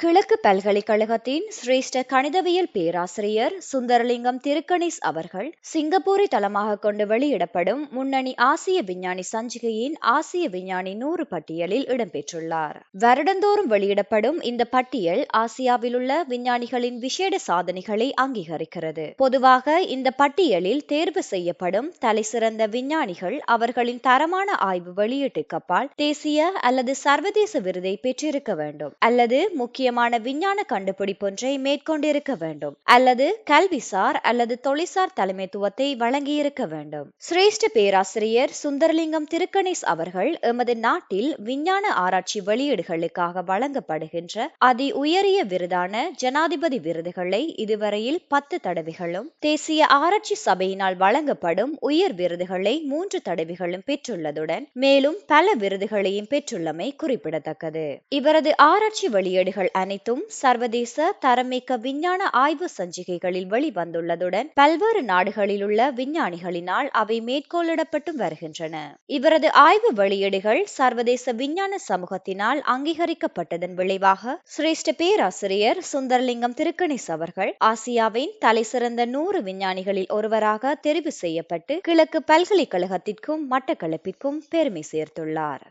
கிழக்கு பல்கலைக்கழகத்தின் சிரேஷ்ட கணிதவியல் பேராசிரியர் சுந்தரலிங்கம் திருக்கணிஸ் அவர்கள் சிங்கப்பூரை தளமாக கொண்டு வெளியிடப்படும் முன்னணி ஆசிய விஞ்ஞானி சஞ்சிகையின் ஆசிய விஞ்ஞானி நூறு பட்டியலில் இடம்பெற்றுள்ளார். வருடந்தோறும் வெளியிடப்படும் இந்த பட்டியல் ஆசியாவில் உள்ள விஞ்ஞானிகளின் விசேட சாதனைகளை அங்கீகரிக்கிறது. பொதுவாக இந்த பட்டியலில் தேர்வு செய்யப்படும் தலைசிறந்த விஞ்ஞானிகள் அவர்களின் தரமான ஆய்வு வெளியீட்டுக்கு அப்பால் தேசிய அல்லது சர்வதேச விருதை பெற்றிருக்க வேண்டும். அல்லது முக்கிய முக்கியமான விஞ்ஞான கண்டுபிடிப்பொன்றை மேற்கொண்டிருக்க வேண்டும். அல்லது கல்விசார் அல்லது தொழிற்சார் தலைமைத்துவத்தை வழங்கியிருக்க வேண்டும். சிரேஷ்ட பேராசிரியர் சுந்தரலிங்கம் திருக்கணேஸ் அவர்கள் எமது நாட்டில் விஞ்ஞான ஆராய்ச்சி வெளியீடுகளுக்காக வழங்கப்படுகின்ற அதி உயரிய விருதான ஜனாதிபதி விருதுகளை இதுவரையில் பத்து தடவைகளும் தேசிய ஆராய்ச்சி சபையினால் வழங்கப்படும் உயர் விருதுகளை மூன்று தடவைகளும் பெற்றுள்ளதுடன் மேலும் பல விருதுகளையும் பெற்றுள்ளமை குறிப்பிடத்தக்கது. இவரது ஆராய்ச்சி வெளியீடுகள் அனைத்தும் சர்வதேச தரமிக்க விஞ்ஞான ஆய்வு சஞ்சிகைகளில் வெளிவந்துள்ளதுடன் பல்வேறு நாடுகளில் உள்ள விஞ்ஞானிகளினால் அவை மேற்கோளிடப்பட்டும் வருகின்றன. இவரது ஆய்வு வெளியீடுகள் சர்வதேச விஞ்ஞான சமூகத்தினால் அங்கீகரிக்கப்பட்டதன் விளைவாக சிரேஷ்ட பேராசிரியர் சுந்தரலிங்கம் திருக்கணிஸ் அவர்கள் ஆசியாவின் தலைசிறந்த நூறு விஞ்ஞானிகளில் ஒருவராக தெரிவு செய்யப்பட்டு கிழக்கு பல்கலைக்கழகத்திற்கும் மட்டக்களப்பிற்கும் பெருமை சேர்த்துள்ளார்.